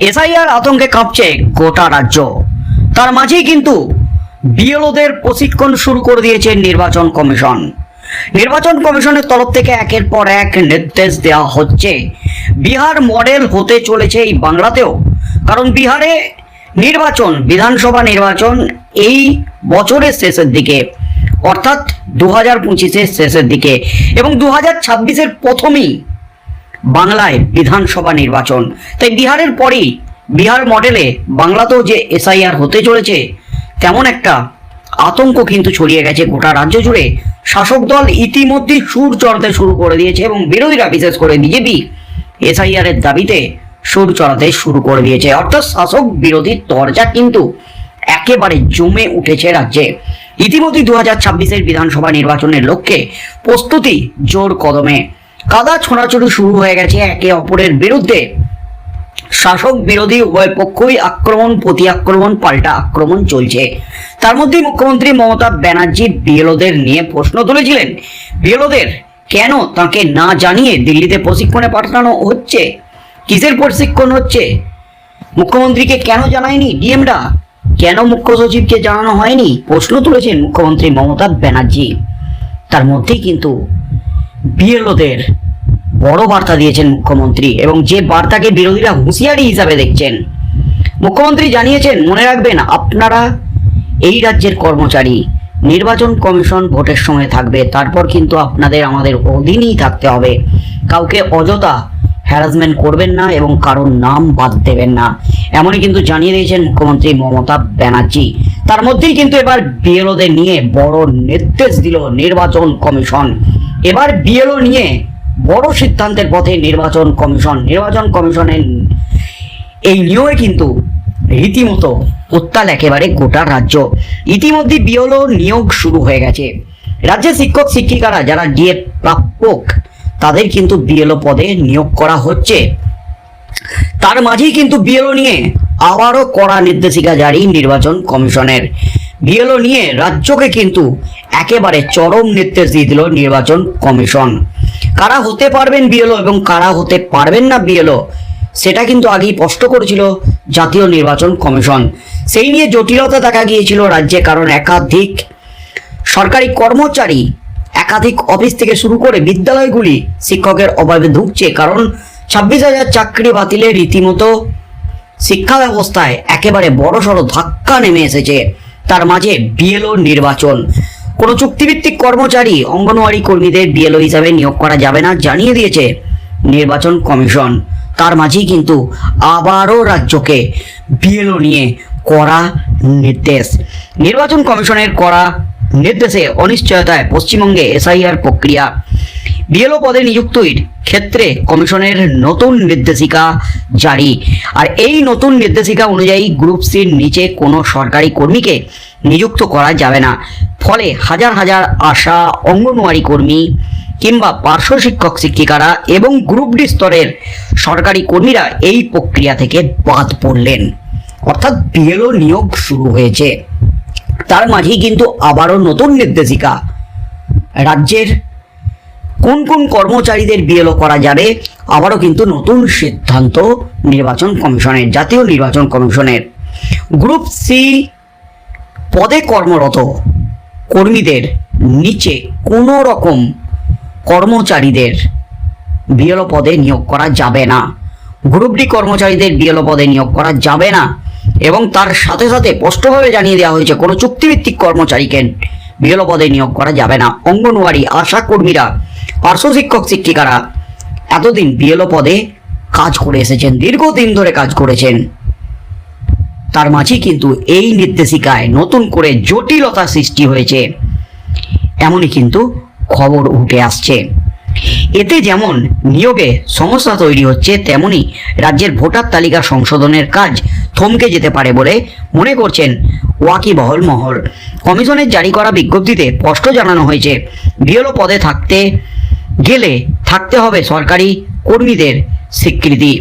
SIR আতঙ্কে কাঁপছে গোটা রাজ্য। তার মাঝেই কিন্তু বিএলওদের প্রশিক্ষণ শুরু করে দিয়েছে নির্বাচন কমিশন। নির্বাচন কমিশনের তরফ থেকে একের পর এক নির্দেশ দেওয়া হচ্ছে। বিহার মডেল হতে চলেছে এই বাংলাতেও। কারণ বিহারে নির্বাচন, বিধানসভা নির্বাচন এই বছরের শেষের দিকে, অর্থাৎ দু হাজার পঁচিশের শেষের দিকে। এবং দু হাজার ছাব্বিশের প্রথমেই বাংলায় বিধানসভা নির্বাচন। তাই বিহারের পরেই বিহার মডেলে বাংলাতেও যে এসআইআর হতে চলেছে, তেমন একটা আতঙ্ক কিন্তু ছড়িয়ে গেছে গোটা রাজ্য জুড়ে। শাসক দল ইতিমধ্যেই সুর চড়াতে শুরু করে দিয়েছে এবং বিরোধীরা বিশেষ করে বিজেপি এসআইআর এর দাবিতে সুর চড়াতে শুরু করে দিয়েছে। অর্থাৎ শাসক বিরোধী তরজা কিন্তু একেবারে জমে উঠেছে রাজ্যে। ইতিমধ্যে দু হাজার বিধানসভা নির্বাচনের লক্ষ্যে প্রস্তুতি জোর কদমে। কাদা ছোড়াছুড়ি শুরু হয়ে গেছে একে অপরের বিরুদ্ধে। শাসক বিরোধী উভয় পক্ষই আক্রমণ, প্রতি আক্রমণ, পাল্টা আক্রমণ চলছে। তার মধ্যেই মুখ্যমন্ত্রী মমতা ব্যানার্জি বিএলওদের নিয়ে প্রশ্ন তুলেছিলেন। বিএলওদের কেন তাকে না জানিয়ে দিল্লিতে প্রশিক্ষণে পাঠানো হচ্ছে? কিসের প্রশিক্ষণ হচ্ছে? মুখ্যমন্ত্রীকে কেন জানায়নি? ডিএমরা কেন মুখ্য সচিবকে জানানো হয়নি? প্রশ্ন তুলেছেন মুখ্যমন্ত্রী মমতা ব্যানার্জি। তার মধ্যেই কিন্তু বিএলওদের বড় বার্তা দিয়েছেন মুখ্যমন্ত্রী এবং যে বার্তাকে বিরোধীরা হুঁশিয়ারি হিসাবে দেখছেন, মুখ্যমন্ত্রী জানিয়েছেন, মনে রাখবেন, আপনারা এই রাজ্যের কর্মচারী, নির্বাচন কমিশন ভোটের সময় থাকবে, তারপর কিন্তু আপনাদের আমাদের অধীনেই থাকতে হবে। কাউকে অযথা হ্যারাসমেন্ট করবেন না এবং কারোর নাম বাদ দেবেন না। এমনই কিন্তু জানিয়ে দিয়েছেন মুখ্যমন্ত্রী মমতা ব্যানার্জি। তার মধ্যেই কিন্তু এবার বিএলওদের নিয়ে বড় নির্দেশ দিল নির্বাচন কমিশন। এবার বিএলও নিয়ে বড় সিদ্ধান্তের পথে নির্বাচন কমিশন, নির্বাচন কমিশনের এই নিয়মে কিন্তু রীতিমতো উত্তাল একেবারে গোটা রাজ্য। ইতিমধ্যে বিএলও নিয়োগ শুরু হয়ে গেছে। রাজ্যের শিক্ষক, শিক্ষিকারা যারা ডিএ প্রাপক, তাদের কিন্তু বিএলও পদে নিয়োগ করা হচ্ছে। তার মাঝেই কিন্তু বিএলও নিয়ে আবারও কড়া নির্দেশিকা জারি নির্বাচন কমিশনের। বিএলও নিয়ে রাজ্যকে কিন্তু একেবারে চরম নির্দেশ দিয়ে দিল নির্বাচন কমিশন। কারা হতে পারবেন বিএলও এবং কারা হতে পারবেন না বিএলও, সেটা কিন্তু আগেই স্পষ্ট করেছিল জাতীয় নির্বাচন কমিশন। সেই নিয়ে জটিলতা দেখা গিয়েছিল রাজ্যে, কারণ একাধিক সরকারি কর্মচারী একাধিক অফিস থেকে শুরু করে বিদ্যালয়গুলি শিক্ষকের অভাবে ঢুকছে কারণ ছাব্বিশ হাজার চাকরি বাতিলে রীতিমতো শিক্ষা ব্যবস্থায় একেবারে বড়সড় ধাক্কা নেমে এসেছে। তার মাঝে বিএলও নির্বাচন। কোনো চুক্তিভিত্তিক কর্মচারী, অঙ্গনওয়াড়ি কর্মীদের বিএলও হিসাবে নিয়োগ করা যাবে না জানিয়ে দিয়েছে নির্বাচন কমিশন। তার মাঝেই কিন্তু আবারও রাজ্যকে বিএলও নিয়ে করা নির্দেশ। নির্বাচন কমিশনের করা নির্দেশে অনিশ্চয়তায় পশ্চিমবঙ্গে এসআইআর প্রক্রিয়া। বিএলও পদে নিযুক্তির ক্ষেত্রে কমিশনের নতুন নির্দেশিকা জারি। আর এই নতুন নির্দেশিকা অনুযায়ী গ্রুপ সির নিচে কোনো সরকারি কর্মীকে নিযুক্ত করা যাবে না। ফলে হাজার হাজার আশা অঙ্গনওয়াড়ি কর্মী কিংবা পার্শ্ব শিক্ষক শিক্ষিকারা এবং গ্রুপ ডি স্তরের সরকারি কর্মীরা এই প্রক্রিয়া থেকে বাদ পড়লেন। অর্থাৎ বিএলও নিয়োগ শুরু হয়েছে। তার মাঝেই কিন্তু আবারও নতুন নির্দেশিকা। রাজ্যের কোন কোন কর্মচারীদের বিএলও করা যাবে, আবারও কিন্তু নতুন সিদ্ধান্ত নির্বাচন কমিশনের, জাতীয় নির্বাচন কমিশনের। গ্রুপ সি পদে কর্মরত কর্মীদের নিচে কোনো রকম কর্মচারীদের বিএলও পদে নিয়োগ করা যাবে না। গ্রুপ ডি কর্মচারীদের বিএলও পদে নিয়োগ করা যাবে না। এবং তার সাথে সাথে স্পষ্টভাবে জানিয়ে দেওয়া হয়েছে, কোনো চুক্তিভিত্তিক কর্মচারীকে বিএলও পদে নিয়োগ করা যাবে না। অঙ্গনওয়াড়ি আশা কর্মীরা, পার্শ্ব শিক্ষক শিক্ষিকারা এতদিন বিএলও পদে কাজ করে এসেছেন, দীর্ঘদিন ধরে কাজ করেছেন। তার মাঝে কিন্তু এই নির্দেশিকায় নতুন করে জটিলতা সৃষ্টি হয়েছে, এমনই কিন্তু খবর উঠে আসছে। এতে যেমন নিয়োগে সমস্যা তৈরি হচ্ছে, তেমনি রাজ্যের ভোটার তালিকা সংশোধনের কাজ থমকে যেতে পারে বলে মনে করছেন ওয়াকিবহল মহল। কমিশনের জারি করা বিজ্ঞপ্তিতে স্পষ্ট জানানো হয়েছে, বিএলও পদে থাকতে গেলে থাকতে হবে সরকারি কর্মীদের স্বীকৃতি।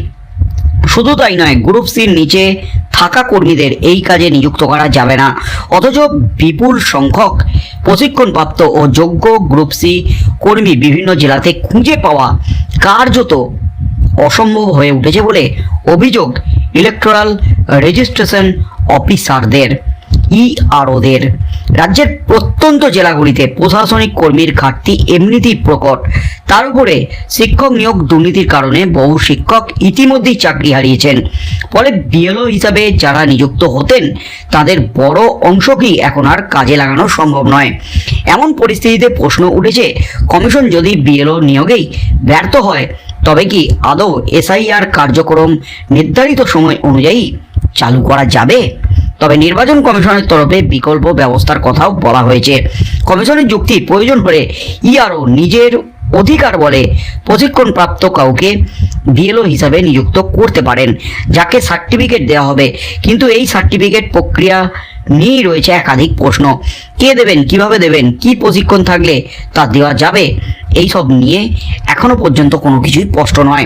শুধু তাই নয়, গ্রুপ সির নিচে থাকা কর্মীদের এই কাজে নিযুক্ত করা যাবে না। অথচ বিপুল সংখ্যক প্রশিক্ষণপ্রাপ্ত ও যোগ্য গ্রুপ সি কর্মী বিভিন্ন জেলাতে খুঁজে পাওয়া কার্যত অসম্ভব হয়ে উঠেছে বলে অভিযোগ ইলেকট্রাল রেজিস্ট্রেশন অফিসারদের ইআরওদের রাজ্যের প্রত্যন্ত জেলাগুলিতে প্রশাসনিক কর্মীর ঘাটতি এমনিতেই প্রকট। তার উপরে শিক্ষক নিয়োগ দুর্নীতির কারণে বহু শিক্ষক ইতিমধ্যেই চাকরি হারিয়েছেন। ফলে বিএলও হিসাবে যারা নিযুক্ত হতেন, তাদের বড় অংশকেই এখন আর কাজে লাগানো সম্ভব নয়। এমন পরিস্থিতিতে প্রশ্ন উঠেছে, কমিশন যদি বিএলও নিয়োগেই ব্যর্থ হয় তবে কি আদৌ এসআইআর কার্যক্রম নির্ধারিত সময় অনুযায়ী চালু করা যাবে? তবে নির্বাচন কমিশনের তরফে বিকল্প ব্যবস্থার কথাও বলা হয়েছে। কমিশনের যুক্তি প্রয়োজন হলে ইআরও নিজের অধিকার বলে প্রশিক্ষণপ্রাপ্ত কাউকে বিএলও হিসাবে নিযুক্ত করতে পারেন, যাকে সার্টিফিকেট দেওয়া হবে। কিন্তু এই সার্টিফিকেট প্রক্রিয়া নিয়েই রয়েছে একাধিক প্রশ্ন। কে দেবেন, কীভাবে দেবেন, কি প্রশিক্ষণ থাকলে তা দেওয়া যাবে এই সব নিয়ে এখনও পর্যন্ত কোনো কিছুই স্পষ্ট নয়।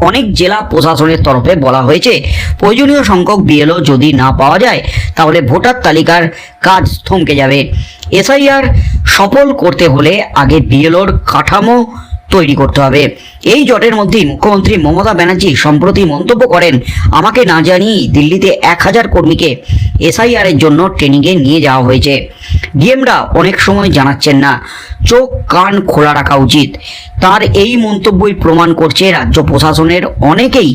অনেক জেলা প্রশাসনের তরফে বলা হয়েছে, প্রয়োজনীয় সংখ্যক বিএলও যদি না পাওয়া যায়, তাহলে ভোটার তালিকার কাজ থমকে যাবে। এসআইআর সফল করতে হলে আগে বিএলওর কাঠামো তৈরি করতে হবে। এই জটের মধ্যেই মুখ্যমন্ত্রী মমতা ব্যানার্জি সম্প্রতি মন্তব্য করেন, আমাকে না জানিয়েই দিল্লিতে এক হাজার কর্মীকে এসআইআর এর জন্য ট্রেনিংয়ে নিয়ে যাওয়া হয়েছে। ডিএমরা অনেক সময় জানাচ্ছেন না। চোখ, কান খোলা রাখা উচিত। তার এই মন্তব্যই প্রমাণ করছে রাজ্য প্রশাসনের। অনেকেই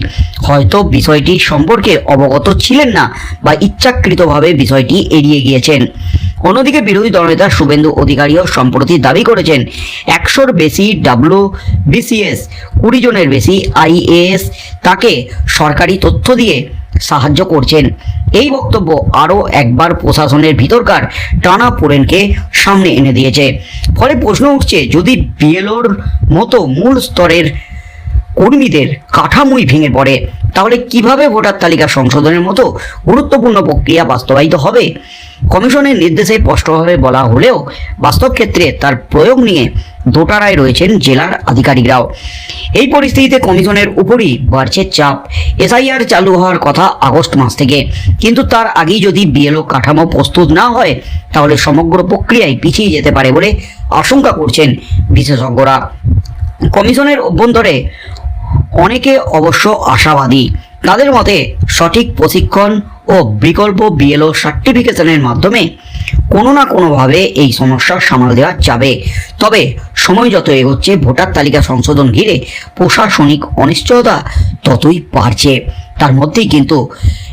হয়তো বিষয়টি সম্পর্কে অবগত ছিলেন না বা ইচ্ছাকৃতভাবে বিষয়টি এড়িয়ে গিয়েছেন। অন্যদিকে বিরোধী দলনেতা শুভেন্দু অধিকারীও সম্প্রতি দাবি করেছেন, একশোর বেশি ডাব্লু বিসিএস কুড়ি জনের বেশি আইএএস তাকে সরকারি তথ্য দিয়ে সাহায্য করছেন। এই বক্তব্য আরও একবার প্রশাসনের ভিতরকার টানা পোড়েনকে সামনে এনে দিয়েছে। ফলে প্রশ্ন উঠছে, যদি বিএলওর মতো মূল স্তরের কর্মীদের কাঠামোই ভেঙে পড়ে তাহলে কীভাবে ভোটার তালিকা সংশোধনের মতো গুরুত্বপূর্ণ প্রক্রিয়া বাস্তবায়িত হবে? কমিশনের নির্দেশে স্পষ্টভাবে বলা হলেও বাস্তব ক্ষেত্রে তার প্রয়োগ নিয়ে দোটারায় রয়েছেন জেলার আধিকারিকরাও। এই পরিস্থিতিতে কমিশনের উপরই বাড়ছে চাপ। এসআইআর চালু হওয়ার কথা আগস্ট মাস থেকে। কিন্তু তার আগেই যদি বিএলও কাঠামো প্রস্তুত না হয়, তাহলে সমগ্র প্রক্রিয়ায় পিছিয়ে যেতে পারে বলে আশঙ্কা করছেন বিশেষজ্ঞরা। কমিশনের অভ্যন্তরে অনেকে অবশ্য আশাবাদী। তাদের মতে সঠিক প্রশিক্ষণ ও বিকল্প বিএলও সার্টিফিকেশনের মাধ্যমে কোনো না কোনোভাবে এই সমস্যা সামাল দেওয়া যাবে। তবে সময় যত এগোচ্ছে, ভোটার তালিকা সংশোধন ঘিরে প্রশাসনিক অনিশ্চয়তা ততই বাড়ছে। তার মধ্যেই কিন্তু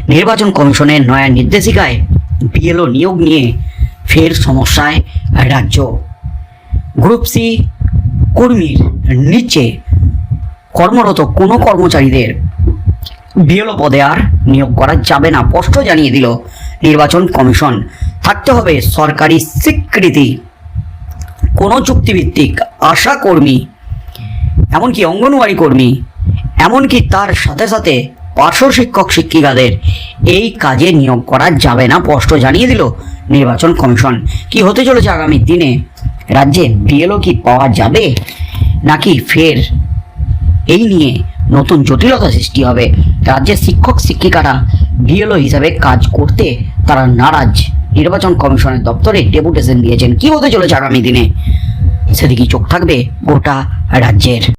নির্বাচন কমিশনের নয়া নির্দেশিকায় বিএলও নিয়োগ নিয়ে ফের সমস্যায় রাজ্য। গ্রুপ সি, কর্মীর নিচে কর্মরত কোনো কর্মচারীদের বিএলও পদে আর নিয়োগ করা যাবে না, স্পষ্ট জানিয়ে দিল নির্বাচন কমিশন। থাকতে হবে সরকারি স্বীকৃতি। কোনো চুক্তিভিত্তিক আশা কর্মী, এমনকি অঙ্গনওয়াড়ি কর্মী, এমনকি তার সাথে সাথে পার্শ্ব শিক্ষক শিক্ষিকাদের এই কাজে নিয়োগ করা যাবে না, স্পষ্ট জানিয়ে দিল নির্বাচন কমিশন। কি হতে চলেছে আগামী দিনে? রাজ্যে বিএলও কি পাওয়া যাবে নাকি ফের এই নিয়ে নতুন জটিলতা সৃষ্টি হবে। রাজ্যের শিক্ষক, শিক্ষিকারা বিএলও হিসাবে কাজ করতে তারা নারাজ। নির্বাচন কমিশনের দপ্তরে ডেপুটেশন দিয়েছেন। কি হতে চলেছে আগামী দিনে? সেদিকে চোখ থাকবে গোটা রাজ্যের।